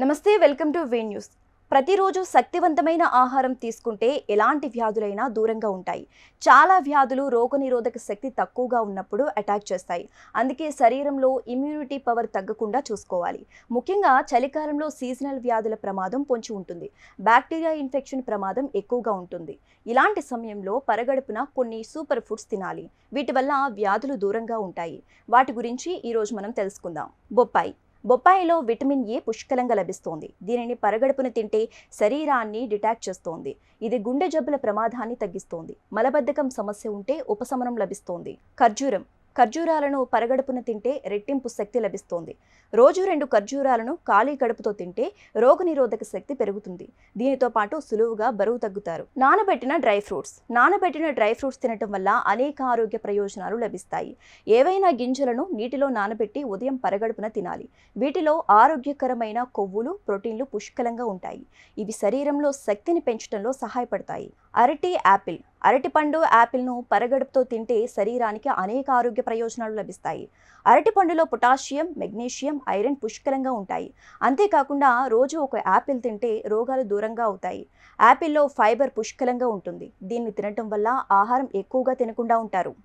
నమస్తే welcome to way news. ప్రతిరోజు శక్తివంతమైన ఆహారం తీసుకుంటే ఎలాంటి వ్యాధులైనా దూరంగా ఉంటాయి. చాలా వ్యాధులు రోగనిరోధక శక్తి తక్కువగా ఉన్నప్పుడు అటాక్ చేస్తాయి. అందుకే శరీరంలో ఇమ్యూనిటీ పవర్ తగ్గకుండా చూసుకోవాలి. ముఖ్యంగా చలికాలంలో సీజనల్ వ్యాధుల ప్రమాదం పొంచి ఉంటుంది. బ్యాక్టీరియా ఇన్ఫెక్షన్ ప్రమాదం ఎక్కువగా ఉంటుంది. ఇలాంటి సమయంలో పరగడుపున కొన్ని సూపర్ ఫుడ్స్ తినాలి. వీటి వల్ల వ్యాధులు దూరంగా ఉంటాయి. వాటి గురించి ఈరోజు మనం తెలుసుకుందాం. బొప్పాయి. బొప్పాయిలో విటమిన్ ఏ పుష్కలంగా లభిస్తోంది. దీనిని పరగడుపున తింటే శరీరాన్ని డిటాక్ చేస్తోంది. ఇది గుండె జబ్బుల ప్రమాదాన్ని తగ్గిస్తోంది. మలబద్ధకం సమస్య ఉంటే ఉపశమనం లభిస్తోంది. ఖర్జూరం ఖర్జూరాలను పరగడుపున తింటే రెట్టింపు శక్తి లభిస్తోంది. రోజు రెండు ఖర్జూరాలను ఖాళీ కడుపుతో తింటే రోగనిరోధక శక్తి పెరుగుతుంది. దీనితో పాటు సులువుగా బరువు తగ్గుతారు. నానబెట్టిన డ్రై ఫ్రూట్స్. నానబెట్టిన డ్రై ఫ్రూట్స్ తినటం వల్ల అనేక ఆరోగ్య ప్రయోజనాలు లభిస్తాయి. ఏవైనా గింజలను నీటిలో నానబెట్టి ఉదయం పరగడుపున తినాలి. వీటిలో ఆరోగ్యకరమైన కొవ్వులు ప్రోటీన్లు పుష్కలంగా ఉంటాయి. ఇవి శరీరంలో శక్తిని పెంచడంలో సహాయపడతాయి. అరటి యాపిల్. అరటిపండు యాపిల్ను పరగడుపుతో తింటే శరీరానికి అనేక ఆరోగ్య ప్రయోజనాలు లభిస్తాయి. అరటిపండులో పొటాషియం మెగ్నీషియం ఐరన్ పుష్కలంగా ఉంటాయి. అంతేకాకుండా రోజు ఒక యాపిల్ తింటే రోగాలు దూరంగా అవుతాయి. యాపిల్లో ఫైబర్ పుష్కలంగా ఉంటుంది. దీన్ని తినటం వల్ల ఆహారం ఎక్కువగా తినకుండా ఉంటారు.